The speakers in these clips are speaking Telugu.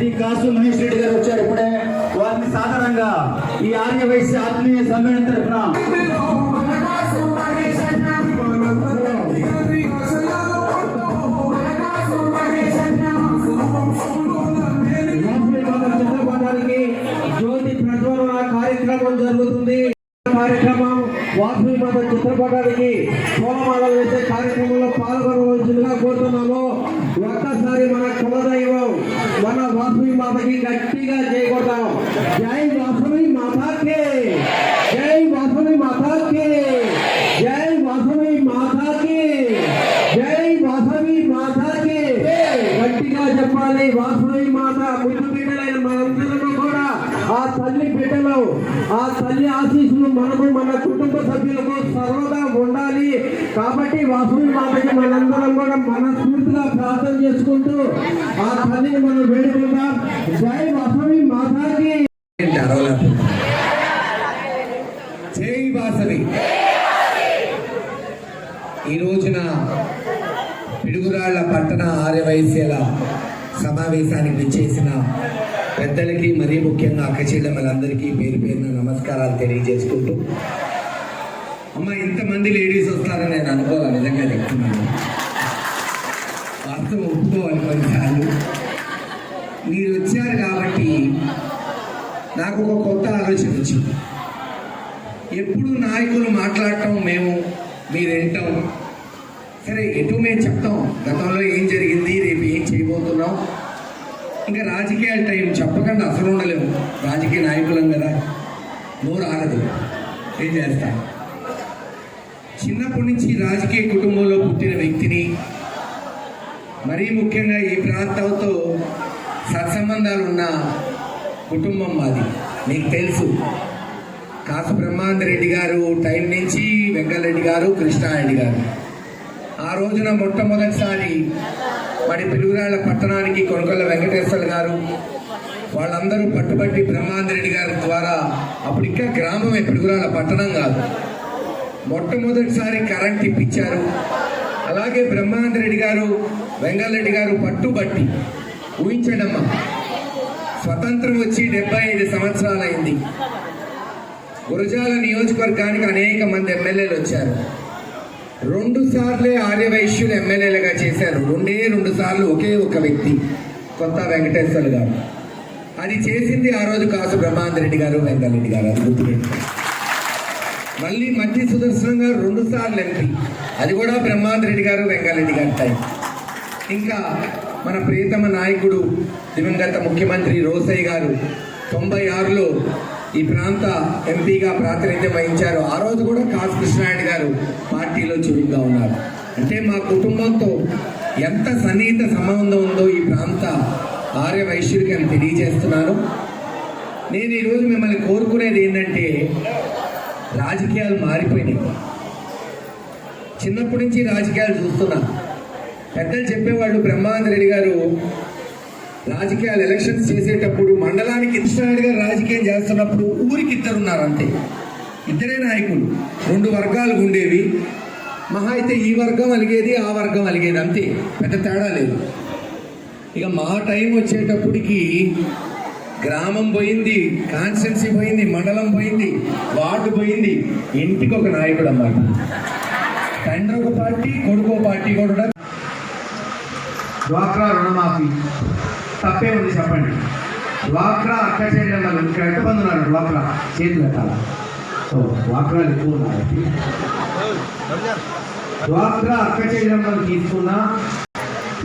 శ్రీ కాసు మహేష్ రెడ్డి గారు వచ్చారు. ఇప్పుడే వారిని సాధారణంగా ఈ ఆర్య వైశ్య ఆత్మీయ సమ్మేళనం తరఫున చిత్రపటానికి జ్యోతి ప్రజ్వలన కార్యక్రమం జరుగుతుంది. కార్యక్రమం వాసవి మాత చిత్రపటానికి పూలమాలలు వేసే కార్యక్రమంలో పాల్గొనవలసిందిగా కోరుతున్నాము. ఒక్కసారి మన మన వాసవి మాతకి గట్టిగా చేయకూడదాం జై వాసవి మాతాకే జై వాసవి మాతాకే జై వాసవి మాతాకి జై వాసవి మాతాకి గట్టిగా చెప్పాలి వాసవి మాత ముద్దు బిడ్డలైన మనందరము కూడా ఆ తల్లి బిడ్డలు ఆ తల్లి ఆశీస్సులు మనకు మన కుటుంబ సభ్యులకు సర్వదా ఉండాలి. కాబట్టి వాసవి మాతకి మనందరం కూడా మనస్ఫూర్తిగా ప్రార్థన చేసుకుంటూ ఆ తల్లిని మనం వేడుకుందాం. జై వాసవి మాతాకి. జై వాసవి ఈ రోజున పిడుగురాళ్ళ పట్టణ ఆర్యవైశ్యల సమావేశానికి విచ్చేసిన పెద్దలకి మరీ ముఖ్యంగా అక్క చెల్లెమ్మలందరికీ పేరు పేరున నమస్కారాలు తెలియజేసుకుంటూ. అమ్మ ఇంతమంది లేడీస్ వస్తారని నేను అనుకోవాలి? నిజంగా చెప్తున్నాను. వాస్తవం ఒప్పుకోవాలి కొన్నిసార్లు మీరు వచ్చారు కాబట్టి నాకు ఒక కొత్త ఆలోచన వచ్చింది. ఎప్పుడు నాయకులు మాట్లాడటం మేము మీరు వింటాం సరే ఎటు మేము చెప్తాం? గతంలో ఏం జరిగింది? రేపు ఏం చేయబోతున్నాం? ఇంకా రాజకీయాల టైం చెప్పకుండా అసలు ఉండలేము. రాజకీయ నాయకులం కదా. నోరు ఆగదు ఏం చేస్తా? చిన్నప్పటి నుంచి రాజకీయ కుటుంబంలో పుట్టిన వ్యక్తిని మరీ ముఖ్యంగా ఈ ప్రాంతంతో సత్సంబంధాలు ఉన్న కుటుంబం మాది. మీకు తెలుసు. కాసు బ్రహ్మాందరెడ్డి గారు టైం నుంచి వెంకటరెడ్డి గారు కృష్ణారెడ్డి గారు. ఆ రోజున మొట్టమొదటిసారి మరి పిలుగురాళ్ళ పట్టణానికి కొనుకొల్ల వెంకటేశ్వర గారు వాళ్ళందరూ పట్టుబట్టి బ్రహ్మాందరెడ్డి గారి ద్వారా అప్పుడు ఇంకా గ్రామమే పిలుగురాళ్ళ పట్టణం కాదు. మొట్టమొదటిసారి కరెంట్ ఇప్పించారు. అలాగే బ్రహ్మానందరెడ్డి గారు వెంగళరెడ్డి గారు పట్టుబట్టి ఊహించడమ్మా స్వతంత్రం వచ్చి డెబ్బై ఐదు సంవత్సరాలైంది. గురజాల నియోజకవర్గానికి అనేక మంది ఎమ్మెల్యేలు వచ్చారు. రెండు సార్లే ఆర్యవైశ్యులు ఎమ్మెల్యేలుగా చేశారు. రెండే రెండు సార్లు ఒకే ఒక వ్యక్తి కొత్త వెంకటేశ్వర గారు. అది చేసింది ఆ రోజు కాసు బ్రహ్మానందరెడ్డి గారు వెంకరెడ్డి గారు అది గుర్తుపెట్టుకోండి మళ్ళీ మంచి సుదర్శనం గారు రెండు సార్లు ఎంపీ. అది కూడా బ్రహ్మాందరెడ్డి గారు వెంకరెడ్డి గారి టైం. ఇంకా మన ప్రియతమ నాయకుడు దివంగత ముఖ్యమంత్రి రోసయ్య గారు తొంభై ఆరులో ఈ ప్రాంత ఎంపీగా ప్రాతినిధ్యం వహించారు. ఆ రోజు కూడా కాసు కృష్ణారెడ్డి గారు పార్టీలో చురుగ్గా ఉన్నారు. అంటే మా కుటుంబంతో ఎంత సన్నిహిత సంబంధం ఉందో ఈ ప్రాంత ఆర్య వైశ్యుడికి అని తెలియజేస్తున్నాను. నేను ఈరోజు మిమ్మల్ని కోరుకునేది ఏంటంటే రాజకీయాలు మారిపోయినాయి. చిన్నప్పటి నుంచి రాజకీయాలు చూస్తున్నా. పెద్దలు చెప్పేవాళ్ళు బ్రహ్మానంద రెడ్డి గారు రాజకీయాలు ఎలక్షన్స్ చేసేటప్పుడు మండలానికి ఇన్స్టాడ్గా రాజకీయం చేస్తున్నప్పుడు ఊరికి ఇద్దరు ఉన్నారు అంతే ఇద్దరే నాయకులు. రెండు వర్గాలు ఉండేవి. మహా అయితే ఈ వర్గం అలిగేది ఆ వర్గం అలిగేది అంతే. పెద్ద తేడా లేదు. ఇక మా టైం వచ్చేటప్పటికి గ్రామం పోయింది కాన్స్టెన్సీ పోయింది మండలం పోయింది వార్డు పోయింది. ఇంటికి ఒక నాయకుడు అన్నమాట తండ్రి ఒక పార్టీ కొడుకో పార్టీ కూడా డ్వాక్రా రుణమాఫీ. తప్పే ఉంది చెప్పండి. డ్వాక్రా అక్క చెల్లెమ్మలు ఇక్కడ ఎంతమంది ఉన్నారు డ్వాక్రా? చేతులు పెట్టాల సో డ్వాక్రా ఎక్కువ ఉన్నారు డ్వాక్రా అక్క చెల్లెమ్మలు తీసుకున్న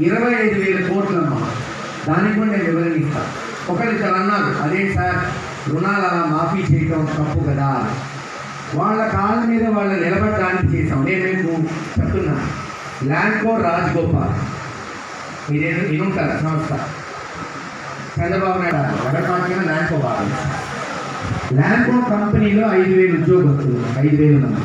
ఇరవై ఐదు వేల కోట్లమ్మా. దానికి కూడా నేను వివరణ ఇస్తాను ఒకరు ఇద్దరు అన్నారు అదే సార్ రుణాలు అలా మాఫీ చేయటం తప్పు కదా. వాళ్ళ కాళ్ళ మీద వాళ్ళు నిలబడడానికి చేసాం నేను మీకు చెప్తున్నా. ల్యాండ్కో రాజ్గోపాల్. మీరే వినుంటారు సంస్థ చంద్రబాబు నాయుడు ఎవరికైనా ల్యాండ్కో వాళ్ళు ల్యాండ్కో కంపెనీలో ఐదు వేలు ఉద్యోగస్తులు ఐదు వేలు మంది.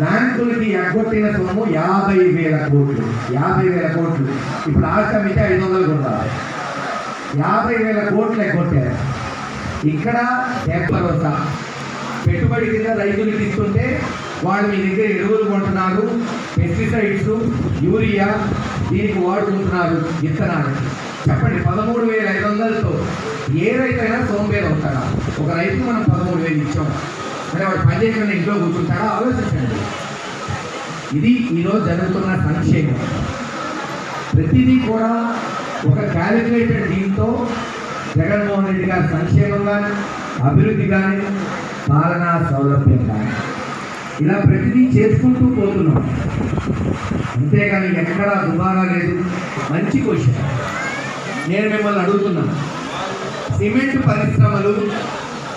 బ్యాంకులకి ఎగ్గొట్టిన సొమ్ము యాభై వేల కోట్లు యాభై వేల కోట్లు. ఇప్పుడు ఆశ్రమితే ఐదు వందలు కూడా యాభై వేల కోట్లు ఎగ్గొట్టారు. ఇక్కడ భరోసా పెట్టుబడి కింద రైతులకు ఇస్తుంటే వాళ్ళు మీ దగ్గర ఎరువులు కొంటున్నారు పెస్టిసైడ్స్ యూరియా దీనికి వాడుకుంటున్నారు విత్తనాలు చెప్పండి పదమూడు వేల ఐదు వందలతో ఏ రైతైనా సోంబేరు అవుతాడా ఒక రైతు మనం పదమూడు వేలు ఇచ్చాం. మరి వాడు పని చేయకుండా ఇంట్లో కూర్చుంటాడా? ఆలోచించండి. ఇది ఈరోజు జరుగుతున్న సంక్షేమం. ప్రతిదీ కూడా ఒక క్యాలిక్యులేటెడ్ దీంతో జగన్మోహన్ రెడ్డి గారి సంక్షేమం కానీ అభివృద్ధి కానీ పాలనా సౌలభ్యం కానీ ఇలా ప్రతిదీ చేసుకుంటూ పోతున్నాం. అంతేగాని ఎక్కడా దుబారా లేదు. మంచి క్వశ్చన్. నేను మిమ్మల్ని అడుగుతున్నాను సిమెంట్ పరిశ్రమలు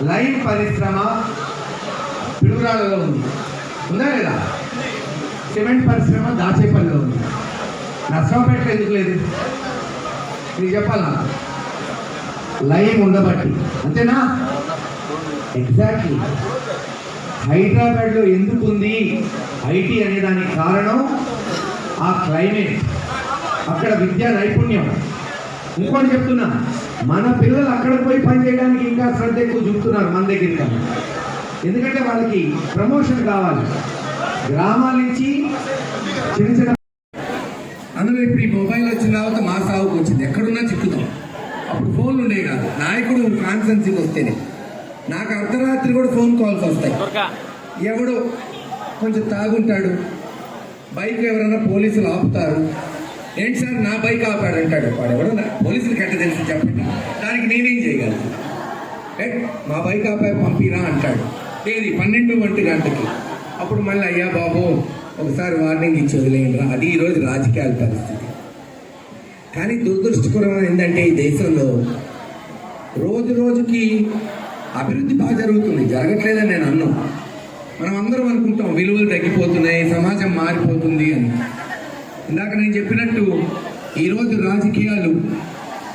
లైన్ పరిశ్రమ పిడుగురాళ్ళలో ఉంది. ఉందా లేదా? సిమెంట్ పరిశ్రమ దాచేపల్లిలో ఉంది. నర్సరావుపేటలో ఎందుకు లేదు? మీరు చెప్పాలా? లైన్ ఉండబట్టి. అంతేనా? ఎగ్జాక్ట్లీ హైదరాబాద్లో ఎందుకు ఉంది ఐటీ అనే దానికి కారణం ఆ క్లైమేట్. అక్కడ విద్యా నైపుణ్యం. ఇంకోటి చెప్తున్నా మన పిల్లలు అక్కడ పోయి పని చేయడానికి ఇంకా శ్రద్ధ ఎక్కువ చూపుతున్నారు మన దగ్గర ఎందుకంటే వాళ్ళకి ప్రమోషన్ కావాలి. గ్రామాల నుంచి చిన్న చిన్న అందులో ఇప్పుడు ఈ మొబైల్ వచ్చిన తర్వాత మా సాగుకు వచ్చింది. ఎక్కడున్నా చిక్కుతాం. అప్పుడు ఫోన్లు ఉండేవి కాదు. నాయకుడు కాన్సెన్సీకి వస్తేనే. నాకు అర్ధరాత్రి కూడా ఫోన్ కాల్స్ వస్తాయి. ఎవడో కొంచెం తాగుంటాడు. బైక్ ఎవరైనా పోలీసులు ఆపుతారు. ఏంటి సార్ నా బైక్ ఆపాడు అంటాడు. వాడు ఎవడో పోలీసులకి ఎట్ట తెలిసి చెప్పండి. దానికి నేనేం చేయగలను? ఏ మా బైక్ ఆపారు పంపిరా అంటాడు. ఏది పన్నెండు ఒంటి గంటకి. అప్పుడు మళ్ళీ అయ్యా బాబు ఒకసారి వార్నింగ్ ఇచ్చి వదిలేయండిరా అది ఈరోజు రాజకీయాల పరిస్థితి. కానీ దురదృష్టకరం ఏంటంటే ఈ దేశంలో రోజు రోజుకి అభివృద్ధి బాగా జరుగుతుంది. జరగట్లేదని నేను అన్నాం. మనం అందరం అనుకుంటాం విలువలు తగ్గిపోతున్నాయి సమాజం మారిపోతుంది అని. ఇందాక నేను చెప్పినట్టు ఈరోజు రాజకీయాలు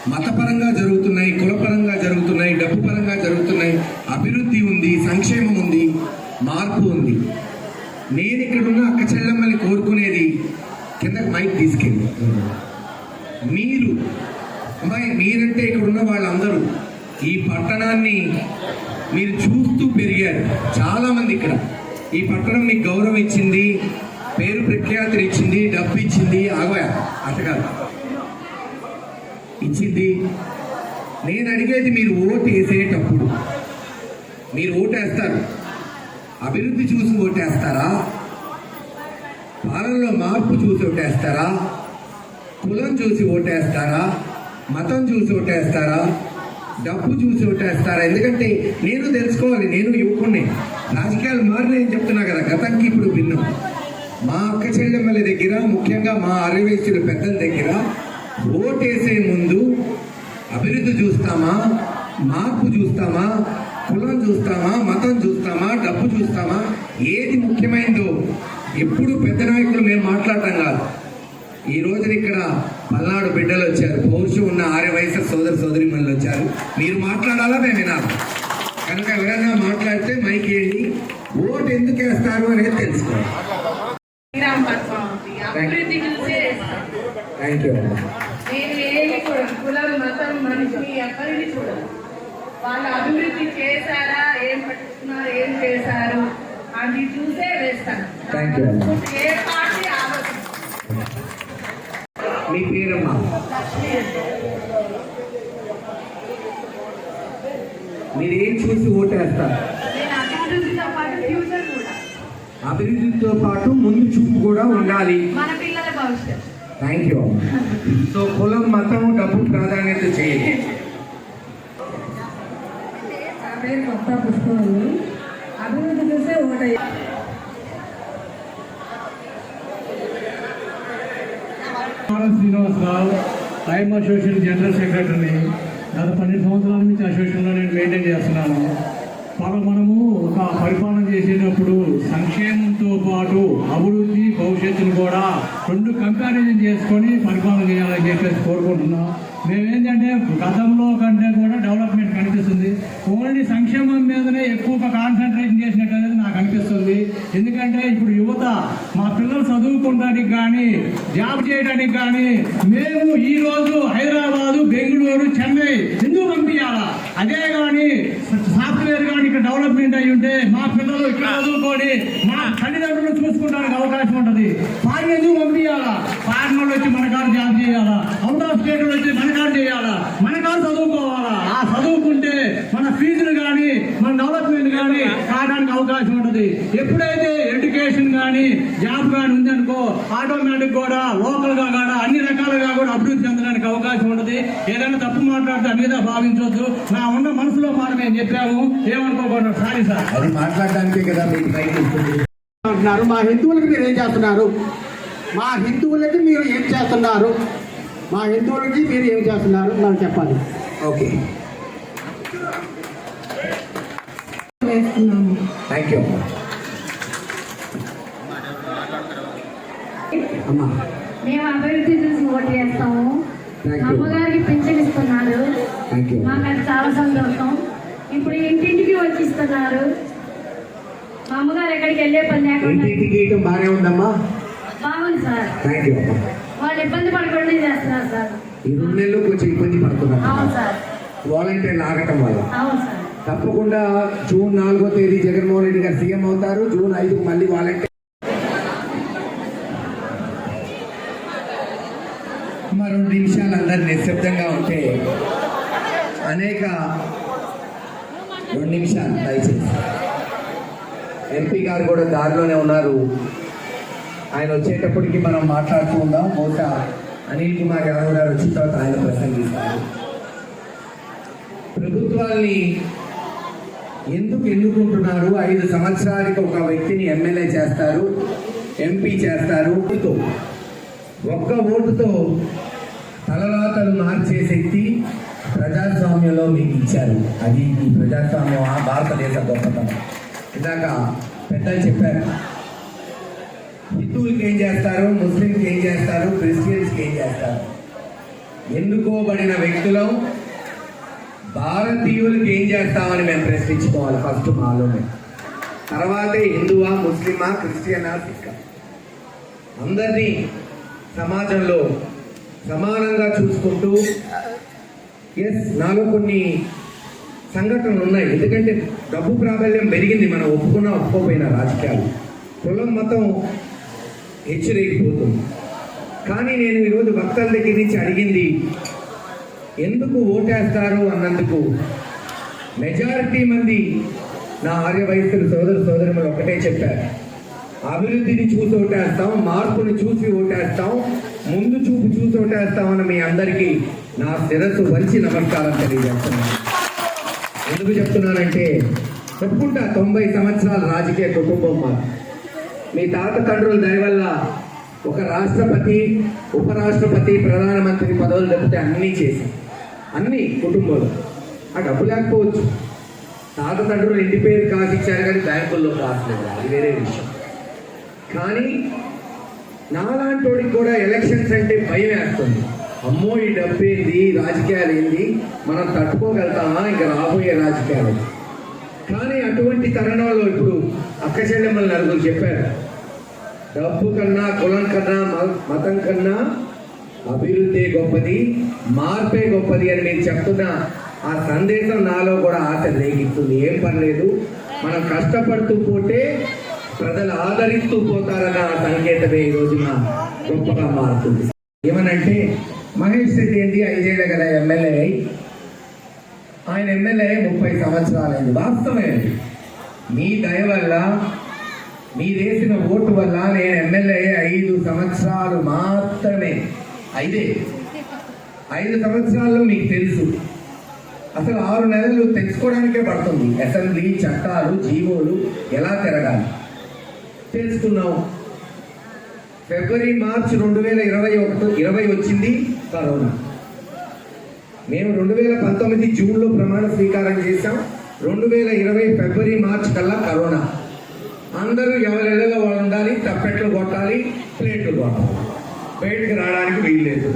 మతపరంగా జరుగుతున్నాయి కులపరంగా జరుగుతున్నాయి డబ్బు పరంగా జరుగుతున్నాయి. అభివృద్ధి ఉంది సంక్షేమం ఉంది మార్పు ఉంది. నేను ఇక్కడున్న అక్క చెల్లెమ్మని కోరుకునేది కింద మైక్ తీసుకెళ్ళి. మీరు అమ్మాయి మీరంటే ఇక్కడున్న వాళ్ళందరూ ఈ పట్టణాన్ని మీరు చూస్తూ పెరిగారు చాలా మంది ఇక్కడ. ఈ పట్టణం మీకు గౌరవం ఇచ్చింది పేరు ప్రఖ్యాతులు ఇచ్చింది డబ్బు ఇచ్చింది ఆగోయా అటకాదు ఇచ్చింది. నేను అడిగేది మీరు ఓటు వేసేటప్పుడు మీరు ఓటేస్తారు. అభివృద్ధి చూసి ఓటేస్తారా? పాలనలో మార్పు చూసి ఓటేస్తారా? కులం చూసి ఓటేస్తారా? మతం చూసి ఓటేస్తారా? డబ్బు చూసి ఓటేస్తారా ఎందుకంటే నేను తెలుసుకోవాలి నేను యువకుడిని రాజకీయాలు మారినాయని చెప్తున్నా కదా గతంకి ఇప్పుడు భిన్నం. మా అక్క చెల్లెమ్మల దగ్గర ముఖ్యంగా మా అరవేసుల పెద్దల దగ్గర ఓటేసే ముందు అభివృద్ధి చూస్తామా? మార్పు చూస్తామా? కులం చూస్తామా? మతం చూస్తామా? డబ్బు చూస్తామా? ఏది ముఖ్యమైనదో ఎప్పుడు పెద్ద నాయకులు మేము మాట్లాడటం కాదు. ఈ రోజున ఇక్కడ పల్నాడు బిడ్డలు వచ్చారు. పౌరుషం ఉన్న ఆర్య వయసు సోదర సోదరి వచ్చారు. మీరు మాట్లాడాలా మేము వినాలి? కనుక ఎవరైనా మాట్లాడితే మైక్ ఏంటి ఓటు ఎందుకు వేస్తారు అనేది తెలుసుకోవాలి. థ్యాంక్ యూ కులం మతం ఎవరిని వాళ్ళు అభివృద్ధి చేశారా ఏం పట్టుకున్నారు ఏం చేశారు అది చూసే వేస్తాను you. మీ పేరమ్మా. మీరు ఏం చూసి ఓటేస్తారు? అభివృద్ధితో పాటు ముందు చూపు కూడా ఉండాలి. థ్యాంక్ యూ సో కులం మతం డబ్బు ప్రాధాన్యత చేయండి. అభివృద్ధి చూసే RS Srinivasarao time association general సెక్రటరీని గత పన్నెండు సంవత్సరాల నుంచి అసోసియేషన్లో నేను మెయింటైన్ చేస్తున్నాను. మనం మనము ఒక పరిపాలన చేసేటప్పుడు సంక్షేమంతో పాటు అభివృద్ధి భవిష్యత్తును కూడా రెండు కంపారిజన్ చేసుకొని పరిపాలన చేయాలని చెప్పేసి కోరుకుంటున్నాం. మేమేంటంటే గతంలో కంటే కూడా డెవలప్మెంట్ కనిపిస్తుంది. ఓన్లీ సంక్షేమం మీదనే ఎక్కువగా కాన్సన్ట్రేషన్ చేసినట్టు అనిపిస్తుంది. ఎందుకంటే ఇప్పుడు యువత మా పిల్లలు చదువుకోవడానికి కానీ జాబ్ చేయడానికి కానీ మేము ఈ రోజు హైదరాబాదు బెంగళూరు చెన్నై ఎందుకు పంపించాలా? అదే కానీ సాఫ్ట్వేర్ కానీ ఇక్కడ డెవలప్మెంట్ అయి ఉంటే మా పిల్లలు ఇక్కడ చదువుకొని మా తల్లిదండ్రులు చూసుకోవడానికి అవకాశం ఉంటుంది. ఫారిన్ ఎందుకు పంపించాలా? ఫారిన్ వాళ్ళు వచ్చి మన కారు జాబ్ చేయాలా? అవుట్ ఆఫ్ స్టేట్ వచ్చి మన కారు చేయాలా? మన కారు చదువుకోవాలా? ఆ చదువుకుంటే మన ఫీజులు కానీ మన డెవలప్మెంట్ కానీ కావడానికి అవకాశం ఉంటుంది. ఎప్పుడైతే ఎడ్యుకేషన్ కానీ జాబ్ కానీ ఉందనుకో ఆటోమేటిక్ కూడా లోకల్గా కూడా అన్ని రకాలుగా కూడా అభివృద్ధి చెందడానికి అవకాశం ఉంటుంది. ఏదైనా తప్పు మాట్లాడితే అన్నిదా భావించవద్దు నా ఉన్న మనసులో మాట మేము చెప్పాము. ఏమనుకోకుండా సారీ సార్. అది మాట్లాడడానికే కదా మీకు అంటున్నారు. మా హిందువులకి మీరు ఏం చేస్తున్నారు? మా హిందువులకి మీరు ఏం చేస్తున్నారు? మా హిందువులకి మీరు ఏం చేస్తున్నారు? నాకు చెప్పాలి. ఓకే. వేస్తున్నాము. థ్యాంక్ యూ అమ్మా. మేము అభివృద్ధి చూసి ఓటు చేస్తాము. అమ్మగారికి పింఛన్ ఇస్తున్నారు. మాకు అది చాలా సంతోషం. ఇప్పుడు ఇంటింటికి వచ్చి ఇస్తున్నారు. మా అమ్మగారు ఎక్కడికి వెళ్ళే పని లేకుండా బాగానే ఉందమ్మా. బాగుంది సార్. థ్యాంక్ యూ అమ్మా. వాళ్ళు ఇబ్బంది పడకుండా చేస్తున్నారు సార్. ఈ రెండు నెలలు కొంచెం ఇబ్బంది పడుతున్నారు అవును సార్. వాలంటీర్లు ఆగటం వల్ల. అవును సార్. తప్పకుండా జూన్ నాలుగో తేదీ జగన్మోహన్ రెడ్డి గారు సీఎం అవుతారు. జూన్ ఐదు మళ్ళీ వాలంటీర్. మరో రెండు నిమిషాలు అందరు నిశ్శబ్దంగా ఉంటే అనేక రెండు నిమిషాలు దయచేసి. ఎంపీ గారు కూడా దారిలోనే ఉన్నారు. ఆయన వచ్చేటప్పటికి మనం మాట్లాడుతూ ఉందాం బహుశా అనిల్ కుమార్ యాదవ్ గారు వచ్చిన తర్వాత ఆయన ప్రసంగిస్తారు. ప్రభుత్వాల్ని ఎందుకు ఎన్నుకుంటున్నారు? ఐదు సంవత్సరాలకి ఒక వ్యక్తిని ఎమ్మెల్యే చేస్తారు ఎంపీ చేస్తారు. ఓటుతో ఒక్క ఓటుతో తలరాతలు మార్చే శక్తి ప్రజాస్వామ్యంలో మీకు ఇచ్చారు. అది ఈ ప్రజాస్వామ్యం ఆ భారతదేశ గొప్పతనం. ఇందాక పెద్దలు చెప్పారు. హిందువులకి ఏం చేస్తారు? ముస్లింకి ఏం చేస్తారు? క్రిస్టియన్స్కి ఏం చేస్తారు? ఎన్నుకోబడిన వ్యక్తులం భారతీయులకి ఏం చేస్తామని మేము ప్రశ్నించుకోవాలి ఫస్ట్ మాలోనే. తర్వాతే హిందువా ముస్లిమా క్రిస్టియనా సిక్కా. అందరినీ సమాజంలో సమానంగా చూసుకుంటూ ఎస్ నాలో కొన్ని సంఘటనలు ఉన్నాయి. ఎందుకంటే డబ్బు ప్రాబల్యం పెరిగింది మనం ఒప్పుకున్నా ఒప్పుకోపోయినా రాజకీయాలు. కులం మతం హెచ్చరికపోతుంది. కానీ నేను ఈరోజు భక్తుల దగ్గర నుంచి అడిగింది ఎందుకు ఓటేస్తారు అన్నందుకు? మెజారిటీ మంది నా ఆర్య వయస్సులు సోదర సోదరులు ఒకటే చెప్పారు. అభివృద్ధిని చూసి ఓటేస్తాం మార్పుని చూసి ఓటేస్తాం ముందు చూపు చూసి ఓటేస్తామని మీ అందరికీ నా శిరస్సు వంచి నమస్కారం తెలియజేస్తున్నాను. ఎందుకు చెప్తున్నానంటే చెప్పుకుంటా తొంభై సంవత్సరాల రాజకీయ కుటుంబం మాది. మీ తాత తండ్రుల దయ వల్ల ఒక రాష్ట్రపతి ఉపరాష్ట్రపతి ప్రధానమంత్రి పదవులు తప్పితే అన్నీ చేశాం. అన్ని కుటుంబాలు. ఆ డబ్బు లేకపోవచ్చు. తాత తండ్రులు ఇంటి పేరు కాసిచ్చారు కానీ బ్యాంకుల్లో కాసలేదు అది వేరే విషయం. కానీ నాలాంటోడికి కూడా ఎలక్షన్స్ అంటే భయం వేస్తుంది. అమ్మో ఈ డబ్బు ఏంది? రాజకీయాలు ఏంది? మనం తట్టుకోగలుగుతామా? ఇంకా రాబోయే రాజకీయాలు. కానీ అటువంటి తరుణంలో ఇప్పుడు అక్క చెల్లెమ్మలు నలుగురు చెప్పారు. డబ్బు కన్నా కులం కన్నా మ- మతం కన్నా అభివృద్ధి గొప్పది మార్పే గొప్పది అని నేను చెప్తున్న ఆ సందేశం నాలో కూడా ఆశ రేగిస్తుంది. ఏం పర్లేదు మనం కష్టపడుతూ పోతే ప్రజలు ఆదరిస్తూ పోతారన్న ఆ సంకేతమే ఈ రోజున గొప్పగా మారుతుంది. ఏమనంటే మహేష్ రెడ్డి ఏంటి? ఐదేళ్ళ గల ఎమ్మెల్యే అయి ఆయన ఎమ్మెల్యే ముప్పై సంవత్సరాలైంది. వాస్తవమే అది. మీ దయ వల్ల మీరేసిన ఓటు వల్ల నేను ఎమ్మెల్యే ఐదు సంవత్సరాలు మాత్రమే ఐదే. ఐదు సంవత్సరాల్లో మీకు తెలుసు. అసలు ఆరు నెలలు తెలుసుకోవడానికే పడుతుంది. అసెంబ్లీ చట్టాలు జీవోలు ఎలా తిరగాలి? తెలుసుకున్నాం ఫిబ్రవరి మార్చ్ రెండు వేల ఇరవై ఒకటి ఇరవై వచ్చింది కరోనా. మేము రెండు వేల పంతొమ్మిది జూన్లో ప్రమాణ స్వీకారం చేశాం. రెండు వేల ఇరవై ఫిబ్రవరి మార్చ్ కల్లా కరోనా. అందరూ ఎవరెళ్ళలో వాళ్ళు ఉండాలి తప్పెట్లు కొట్టాలి ప్లేట్లు కొట్టాలి. బయటకు రావడానికి వీల్లేదు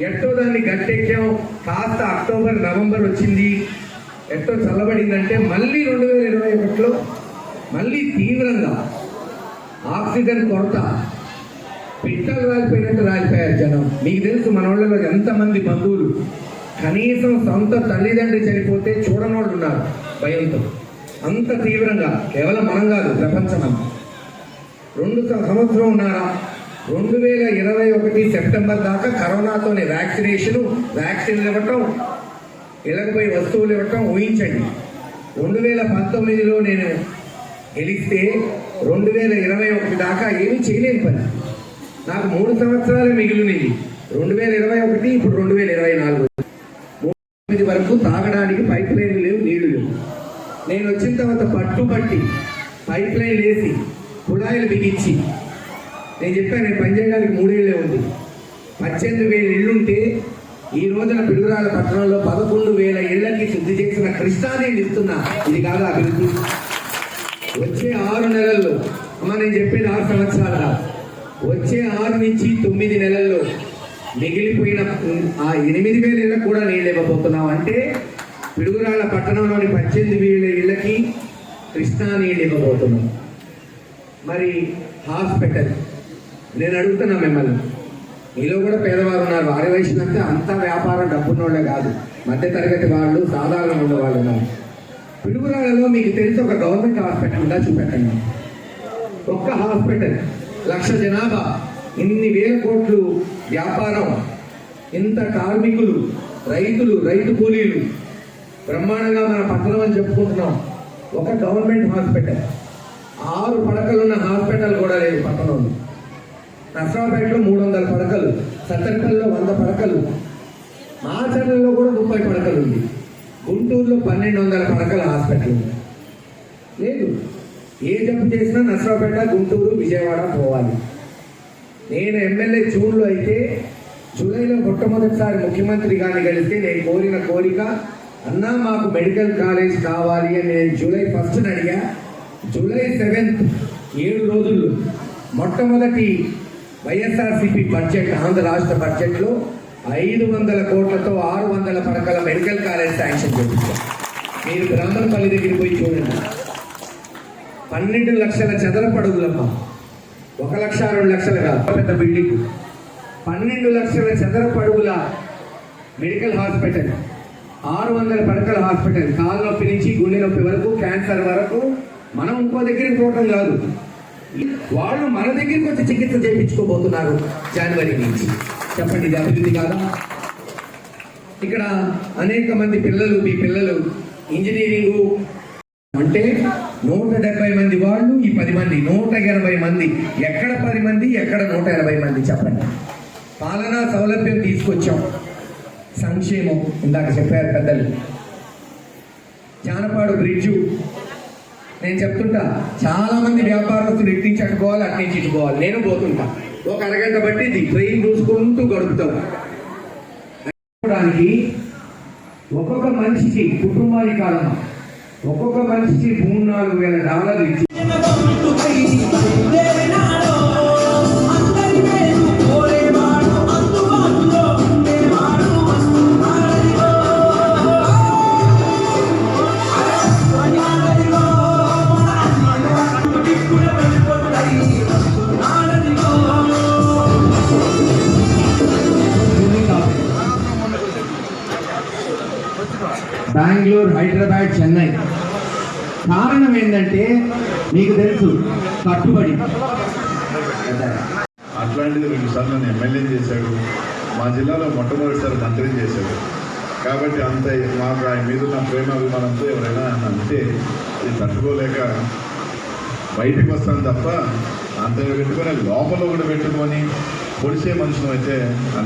ఎట్టో దాన్ని గట్టెక్కాం కాస్త అక్టోబర్ నవంబర్ వచ్చింది. ఎట్టో చల్లబడిందంటే మళ్ళీ రెండు వేల ఇరవై ఒకటిలో మళ్ళీ తీవ్రంగా ఆక్సిజన్ కొరత. పిట్టలు రాలిపోయినట్టు రాలిపోయారు జనం. మీకు తెలుసు మన వాళ్ళలో ఎంతమంది బంధువులు. కనీసం సొంత తల్లిదండ్రి చనిపోతే చూడనోళ్ళు ఉన్నారు భయంతో. అంత తీవ్రంగా. కేవలం మనం కాదు ప్రపంచం రెండు స- సంవత్సరం ఉన్నారా? రెండు వేల ఇరవై ఒకటి సెప్టెంబర్ దాకా కరోనాతోనే వ్యాక్సినేషన్ వ్యాక్సిన్లు ఇవ్వటం ఇళ్ళకపోయి వస్తువులు ఇవ్వటం ఊహించండి. రెండు వేల పంతొమ్మిదిలో నేను గెలిస్తే రెండు వేల ఇరవై ఒకటి దాకా ఏమీ చేయలేని పని. నాకు మూడు సంవత్సరాలు మిగిలినవి. రెండు వేల ఇరవై ఒకటి ఇప్పుడు రెండు వేల ఇరవై నాలుగు. తొమ్మిది వరకు తాగడానికి పైప్ లైన్ లేవు నీళ్ళు లేవు. నేను వచ్చిన తర్వాత పట్టుబట్టి పైప్ లైన్ వేసి కుళాయిలు బిగించి నేను చెప్పాను నేను పనిచేయడానికి మూడేళ్ళే ఉంది. పద్దెనిమిది వేల ఇళ్ళుంటే ఈ రోజున పిడుగురాల పట్టణంలో పదకొండు వేల ఇళ్ళకి శుద్ధి చేసిన కృష్ణాదేవి ఇస్తున్నా ఇది కాదు అభివృద్ధి? వచ్చే ఆరు నెలల్లో అమ్మ నేను చెప్పేది ఆరు సంవత్సరాల వచ్చే ఆరు నుంచి తొమ్మిది నెలల్లో మిగిలిపోయిన ఆ ఎనిమిది వేల ఇళ్ళకు కూడా నీళ్ళు ఇవ్వబోతున్నాం. అంటే పిడుగురాళ్ళ పట్టణంలోని పద్దెనిమిది వేల ఇళ్ళకి కృష్ణా నీళ్ళు ఇవ్వబోతున్నాం. మరి హాస్పిటల్ నేను అడుగుతున్నా మిమ్మల్ని. మీలో కూడా పేదవారు ఉన్నారు. వారి వయసునంతా అంతా వ్యాపారం డబ్బున్నోళ్ళే కాదు. మధ్య తరగతి వాళ్ళు సాధారణ ఉన్నవాళ్ళు ఉన్నారు. పిడుగురాలలో మీకు తెలిసి ఒక గవర్నమెంట్ హాస్పిటల్ ఉందా చూపెట్టండి. ఒక్క హాస్పిటల్. లక్ష జనాభా. ఇన్ని వేల కోట్లు వ్యాపారం. ఇంత కార్మికులు రైతులు రైతు కూలీలు. బ్రహ్మాండంగా మన పట్టణం అని చెప్పుకుంటున్నాం. ఒక గవర్నమెంట్ హాస్పిటల్. ఆరు పడకలున్న హాస్పిటల్ కూడా లేదు పట్టణంలో. నర్సరావుపేటలో మూడు వందల పడకలు సత్తెనపల్లిలో వంద పడకలు మాచర్లలో కూడా ముప్పై పడకలు ఉంది. గుంటూరులో పన్నెండు వందల పడకల హాస్పిటల్ ఉంది. లేదు ఏ జబ్బు చేసినా నర్సరావుపేట గుంటూరు విజయవాడ పోవాలి. నేను ఎమ్మెల్యే జూన్లో అయితే జూలైలో మొట్టమొదటిసారి ముఖ్యమంత్రి గారిని కలిస్తే నేను కోరిన కోరిక అన్నా మాకు మెడికల్ కాలేజ్ కావాలి అని నేను జూలై ఫస్ట్ అడిగా. జూలై సెవెంత్ ఏడు రోజుల్లో మొట్టమొదటి వైఎస్ఆర్సిపి బడ్జెట్ ఆంధ్ర రాష్ట్ర బడ్జెట్లో ఐదు వందల కోట్లతో ఆరు వందల పడకల మెడికల్ కాలేజ్ శాంక్షన్ చేయించాం మీరు బ్రాహ్మణపల్లి దగ్గరికి పోయి చూడండి. పన్నెండు లక్షల చదరపడుగులమ్మ. ఒక లక్ష రెండు లక్షలు కాదు. పెద్ద బిల్డింగ్ పన్నెండు లక్షల చదరపు అడుగుల మెడికల్ హాస్పిటల్. ఆరు వందల పడకల హాస్పిటల్. కాలు నొప్పి నుంచి గుండె నొప్పి వరకు క్యాన్సర్ వరకు మనం ఇంకో దగ్గరికి పోవటం కాదు. వాళ్ళు మన దగ్గరికి వచ్చి చికిత్స చేయించుకోబోతున్నారు జనవరి నుంచి. చెప్పండి ఇది అభివృద్ధి కాదా? ఇక్కడ అనేక మంది పిల్లలు మీ పిల్లలు ఇంజనీరింగ్ అంటే నూట డెబ్బై మంది వాళ్ళు ఈ పది మంది నూట ఎనభై మంది. ఎక్కడ పది మంది ఎక్కడ నూట ఎనభై మంది? చెప్పండి. పాలనా సౌలభ్యం తీసుకొచ్చాం. సంక్షేమం ఇందాక చెప్పారు పెద్దలు. జానపాడు బ్రిడ్జు నేను చెప్తుంటా చాలా మంది వ్యాపారస్తులు ఇటు నుంచి అటు పోవాలి నేను పోతుంటా. ఒక అరగంట బట్టి ట్రైన్ చూసుకుంటూ గడుపుతాం. ఒక్కొక్క మనిషికి కుటుంబానికి కాలమా ఒక్కొక్క మనిషికి మూడు నాలుగు వేల డాలర్లు ఇచ్చి హైదరాబాద్ చెన్నై. కారణం ఏంటంటే మీకు తెలుసు కట్టుబడి. అట్లాంటిది రెండుసార్లు నన్ను ఎమ్మెల్యే చేశాడు. మా జిల్లాలో మొట్టమొదటిసారి మంత్రి చేశాడు. కాబట్టి అంత మాకు ఆయన మీద ఉన్న ప్రేమ అభిమానంతో ఎవరైనా అంటే ఇది తట్టుకోలేక బయటకు వస్తాను తప్ప అంత పెట్టుకొని లోపల కూడా పెట్టుకొని పొడిచే మనుషులు అయితే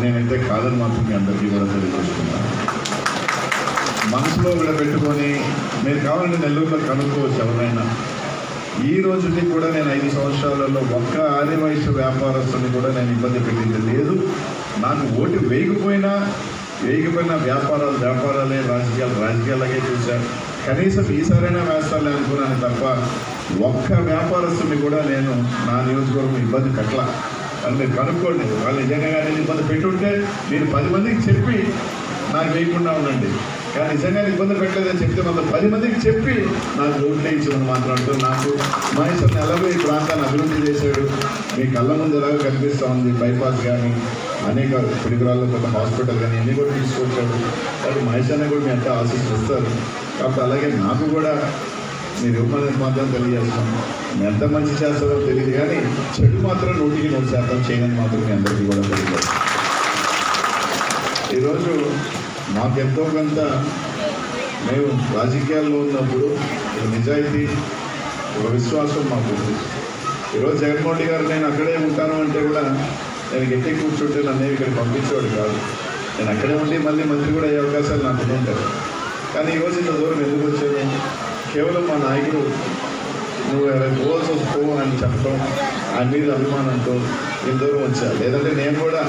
నేనైతే కాదని మాత్రం మీ అందరికీ కూడా తెలియజేస్తున్నాను. మనసులో కూడా పెట్టుకొని మీరు కావాలంటే నెల్లూరులో కనుక్కోవచ్చు ఎవరైనా. ఈ రోజుకి కూడా నేను ఐదు సంవత్సరాలలో ఒక్క ఆది వయసు వ్యాపారస్తుని కూడా నేను ఇబ్బంది పెట్టింది లేదు. నాకు ఓటు వేయకపోయినా వేయకపోయినా వ్యాపారాలు వ్యాపారాలే రాజకీయాలు రాజకీయాలకే చూశాను కనీసం ఈసారైనా వేస్తాలే అనుకున్నాను తప్ప ఒక్క వ్యాపారస్తుని కూడా నేను నా నియోజకవర్గం ఇబ్బంది పెట్టలా. అని మీరు కనుక్కోండి వాళ్ళు నిజంగా నేను ఇబ్బంది పెట్టుంటే మీరు పది మందికి చెప్పి నాకు వేయకుండా ఉండండి. కానీ నిజంగా ఇబ్బంది పెట్టలేదని చెప్తే మనం పది మందికి చెప్పి నాకు ఓట్లు వేయించమని మాట్లాడుతూ నాకు మహేశ్వరిని ఎలాగో ఈ ప్రాంతాన్ని అభివృద్ధి చేశాడు. మీ కళ్ళ ముందు ఎలాగో కనిపిస్తూ ఉంది బైపాస్ కానీ అనేక పిడుగురాల్లో కొంత హాస్పిటల్ కానీ అన్నీ కూడా తీసుకొచ్చాడు. కాబట్టి మహేష్ అన్న కూడా మీ అంతా ఆశిస్తారు కాబట్టి అలాగే నాకు కూడా మీరు ఇవ్వమని మాత్రం తెలియజేస్తాం. ఎంత మంచి చేస్తారో తెలియదు కానీ చెడు మాత్రం నూటికి నూరు శాతం చేయని మాత్రం మీ అందరికీ కూడా తెలియదు ఈరోజు మాకెంతో కొంత మేము రాజకీయాల్లో ఉన్నప్పుడు నిజాయితీ ఒక విశ్వాసం మాకు ఉంది. ఈరోజు జగన్మోహన్ రెడ్డి గారు నేను అక్కడే ఉంటాను అంటే కూడా నేను గట్టి కూర్చుంటే నన్ను ఇక్కడ పంపించేవాడు కాదు. నేను అక్కడే ఉండి మళ్ళీ మంత్రి కూడా అయ్యే అవకాశాలు నాకు ఉంటాయి కానీ ఈరోజు ఇంత దూరం ఎందుకు వచ్చాను కేవలం మా నాయకుడు నువ్వు ఎవరైనా పోవాల్సి పో అని చెప్పడం ఆయన మీద అభిమానంతో ఇంత దూరం వచ్చా. లేదంటే నేను కూడా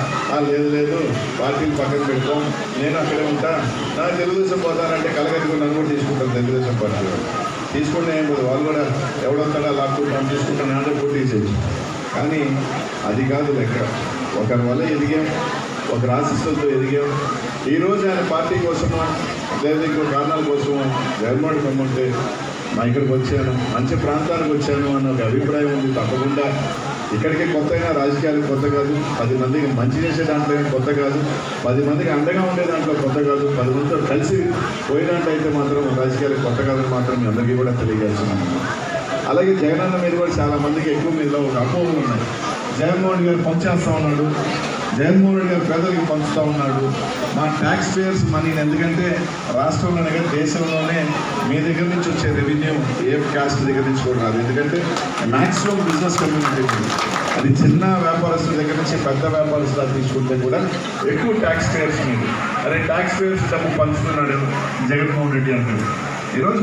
లేదు లేదు పార్టీలు పక్కన పెట్టుకోం. నేను అక్కడే ఉంటా. నా తెలుగుదేశం పోతానంటే కలగట్టుకుని నన్ను కూడా తీసుకుంటాను తెలుగుదేశం పార్టీ తీసుకుంటే ఏం పోదు వాళ్ళు కూడా ఎవడొస్తాడా లాక్కుంటాను తీసుకుంటాను అంటే పోటీ చేయొచ్చు కానీ అది కాదు లెక్క. ఒకరి వల్ల ఎదిగాం. ఒక రాశిస్తులతో ఎదిగాం. ఈరోజు ఆయన పార్టీ కోసమో? లేదా ఇంకో కారణాల కోసమో? జగన్మోహన్ రమ్మంటే మా ఇక్కడికి వచ్చాను. మంచి ప్రాంతానికి వచ్చాను అన్న ఒక అభిప్రాయం ఉంది తప్పకుండా. ఇక్కడికి కొత్త అయినా రాజకీయాలు కొత్త కాదు. పది మందికి మంచి చేసే దాంట్లో కొత్త కాదు. పది మందికి అండగా ఉండే దాంట్లో కొత్త కాదు. పది మందితో కలిసి పోయినట్టు అయితే మాత్రం రాజకీయాలు కొత్త కాదని మాత్రం మీ అందరికీ కూడా తెలియజేస్తున్నాను. అలాగే జగనన్న మీద కూడా చాలా మందికి ఎక్కువ మీద ఒక అపోహలు ఉన్నాయి. జగన్మోహన్ గారు పంచేస్తా ఉన్నాడు. జగన్మోహన్ రెడ్డి గారు పేదలకు పంచుతా ఉన్నాడు. మా ట్యాక్స్ పేయర్స్ మనీని ఎందుకంటే రాష్ట్రంలోనే కానీ దేశంలోనే మీ దగ్గర నుంచి వచ్చే రెవెన్యూ ఏ క్యాస్ట్ దగ్గర నుంచి కూడా రాదు. ఎందుకంటే మ్యాక్సిమం బిజినెస్ కమ్యూనిటీ అది చిన్న వ్యాపారస్తుల దగ్గర నుంచి పెద్ద వ్యాపారస్తులు తీసుకుంటే కూడా ఎక్కువ ట్యాక్స్ పేయర్స్ మీద. అదే ట్యాక్స్ పేయర్స్ డబ్బు పంచుతున్నాడు జగన్మోహన్ రెడ్డి అంటాడు ఈరోజు